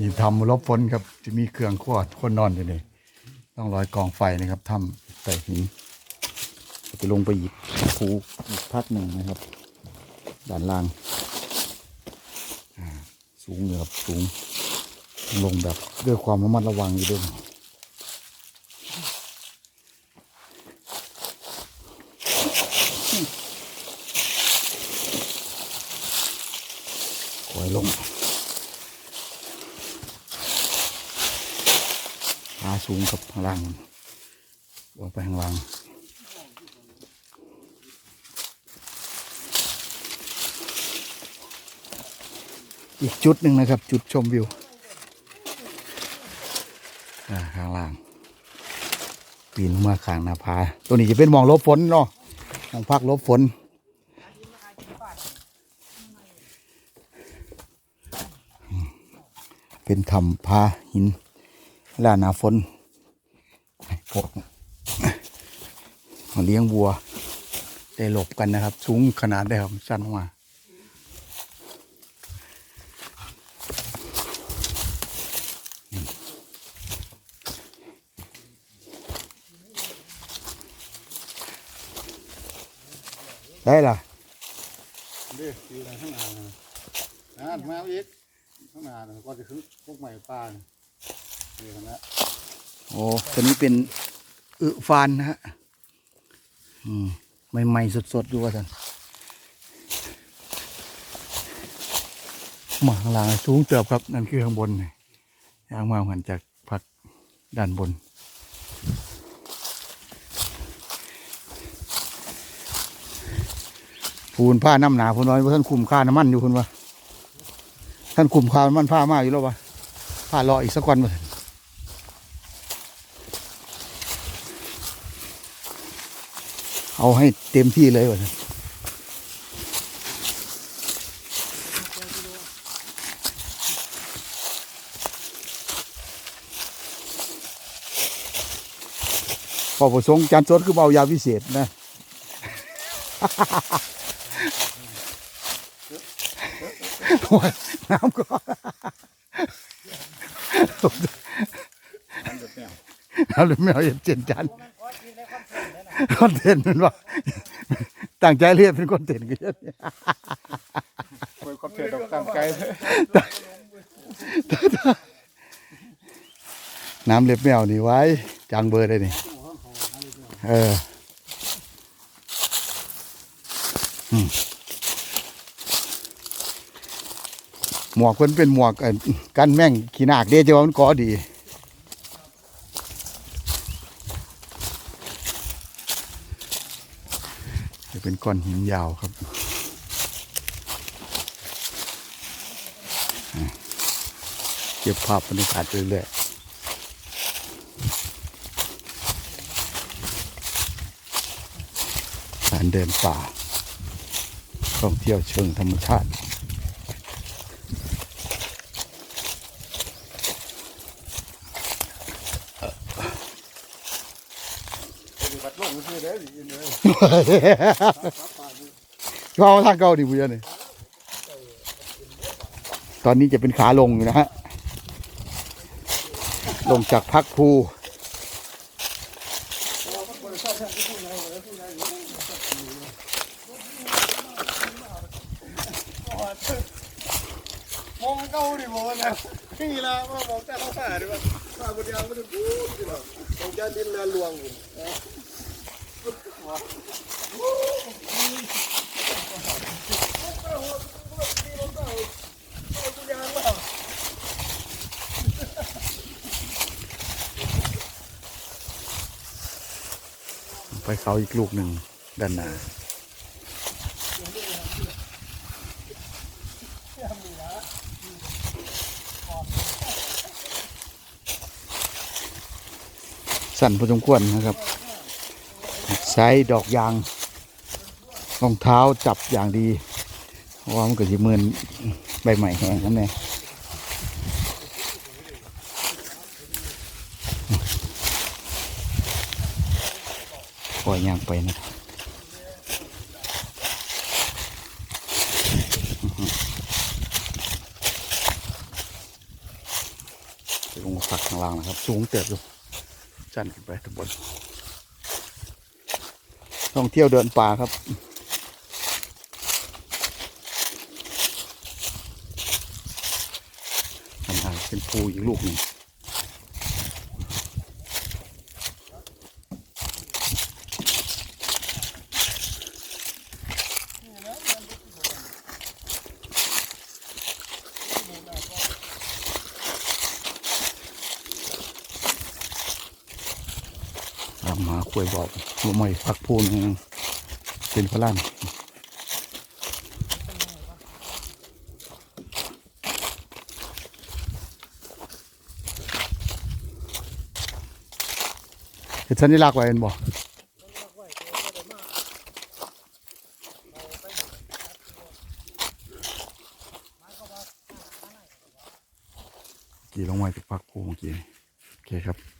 นี่ทำรบฝนครับจะมีเครื่องขวดคนนอนอยู่นี่ต้องร้อยกองไฟนะครับทำใส่หินจะลงไปหยิบคูอีกพักหนึ่งนะครับ ด้านล่างสูงเลยครับสูง ลงแบบด้วยความระมัดระวังอยู่ด้วยคอยลงขาสูงกับข้างล่างลงไปข้างล่างอีกจุดหนึ่งนะครับ จุดชมวิวอ่าข้างล่างปีนมาข้างหน้าผาตัวนี้จะเป็นมองลบฝนเนาะหมองพักลบฝนเป็นถ้ำผาหิน ลาหนาฝนพวกเลี้ยงวัว ได้หลบกันนะครับ สูงขนาดได้ครับสั้นลงมาได้ล่ะเด้อยู่ในข้างหน้านะอ่นมาอีกข้างหน้าก็จะขึ้นพวกใหม่ปลาเนี่ย โอ้ตัวนี้เป็นอึฟานนะฮะอืมใหม่ๆสดๆดูว่าท่านมาข้างล่างสูงเติบครับ นั่นคือข้างบนนี่ย่างมาหันจากพักด้านบน พูนผ้าน้ำหนาพูนว่าท่านคุมค่าน้ำมันอยู่พูนว่าท่านคุมค่าน้ำมันผ้ามากอยู่แล้ววะผ้ารออีกสักวันมา เอาให้เต็มที่เลยวะพอประสงค์จานสดคือเบายาพิเศษนะน้ำก็น้ำหรือไม่เอาเย็นเจนจัน คอนเทนต์มันว่าตั้งใจเรียนเป็นคอนเทนต์กันโอ้ยก็เทดอกตั้งใจเลยน้ำเล็บแมวนี่ไว้จางเบอร์ได้นี่เอออืมหมวกเพิ่นเป็นหมวกเอ่อกันแม่งขี้นากเด้เจ้าว่ามันก่อดี จะ เป็นก้อนหินยาวครับ เก็บภาพบรรยากาศเรื่อยๆการเดินป่าท่องเที่ยวเชิงธรรมชาติ บัติลงคือได้ดีเลยเข้าทางเก่าดิบุญเนี่ยตอนนี้จะเป็นขาลงอยู่นะฮะ ลงจากพักภูมองเก้าดิโมนะนี่ละมองแต่เขาฝ่าดิว่าฝ่าบนยางไมันจะพูดดิว่ามองแก้ดินแลลวงอยู่ ไปเขาอีกลูกหนึ่งด้านหน้าสั่นพอสมควรนะครับ ใช้ดอกยางรองเท้าจับอย่างดีเพราะว่ามันก็จะมืนใบใหม่แห้งนั่นเองปล่อยยางไปนะพักข้างล่างนะครับ สูงเติบอยู่จันขึ้นไปตะบน ท่องเที่ยวเดินป่าครับทำงาเป็นภูอีกลูกหนึ่งามมาคุยบอกว่าไม่พักพูนเป็นพลันเห็นสัญลักษณ์ไว้เห็นบ่กี่ลงมาจากพักพูเมื่อกี้โอเคครับ